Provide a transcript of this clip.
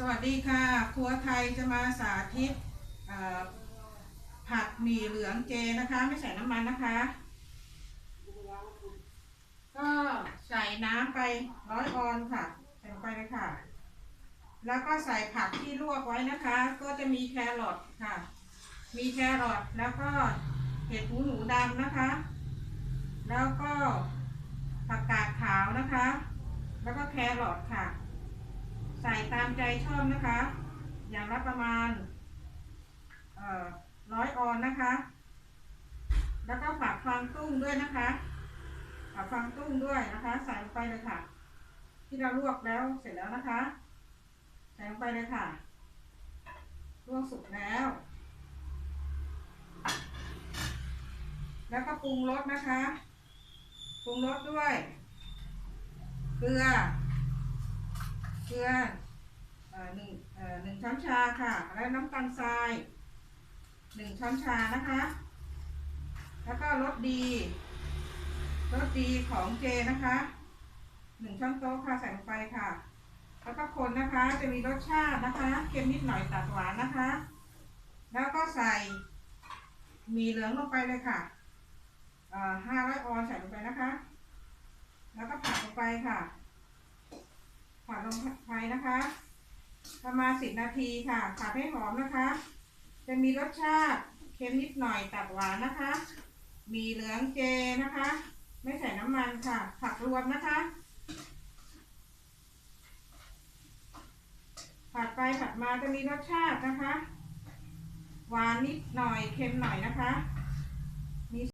สวัสดีค่ะ ครัวไทยจะมาสาธิตผัดหมี่เหลืองเจนะคะ ไม่ใส่น้ำมันนะคะ ก็ใส่น้ำไปร้อยออนค่ะใส่ไปเลยค่ะ แล้วก็ใส่ผักที่ลวกไว้นะคะ ก็จะมีแครอทค่ะ มีแครอทแล้วก็เห็ดหูหนูดำนะคะ แล้วก็ผักกาดขาวนะคะ แล้วก็แครอทค่ะ ใส่ตามใจชอบนะคะ อย่างละประมาณร้อยออนนะคะ แล้วก็ผักฟางตุ้งด้วยนะคะผักฟางตุ้งด้วยนะคะ ใส่ลงไปเลยค่ะ ที่เราลวกแล้วเสร็จแล้วนะคะ ใส่ลงไปเลยค่ะลวกสุกแล้ว แล้วก็ปรุงรสนะคะ ปรุงรสด้วย เกลือ เกลือหนึ่งหนึ่งช้อนชาค่ะ แล้วน้ำตาลทรายหนึ่งช้อนชานะคะ แล้วก็รสดีรสดีของเจนะคะหนึ่งช้อนโต๊ะค่ะใส่ลงไปค่ะ แล้วก็คนนะคะจะมีรสชาตินะคะเค็มนิดหน่อยตัดหวานนะคะ แล้วก็ใส่มีเหลืองลงไปเลยค่ะห้าร้อยออนใส่ลงไปนะคะ แล้วก็ผัดลงไปค่ะ ผัดลงไปนะคะ ประมาณสิบนาทีค่ะผัดให้หอมนะคะ จะมีรสชาติเค็มนิดหน่อยตัดหวานนะคะ มีเหลืองเจนะคะ ไม่ใส่น้ำมันค่ะ ผักรวมนะคะ ผัดไปผัดมาจะมีรสชาตินะคะ หวานนิดหน่อยเค็มหน่อยนะคะ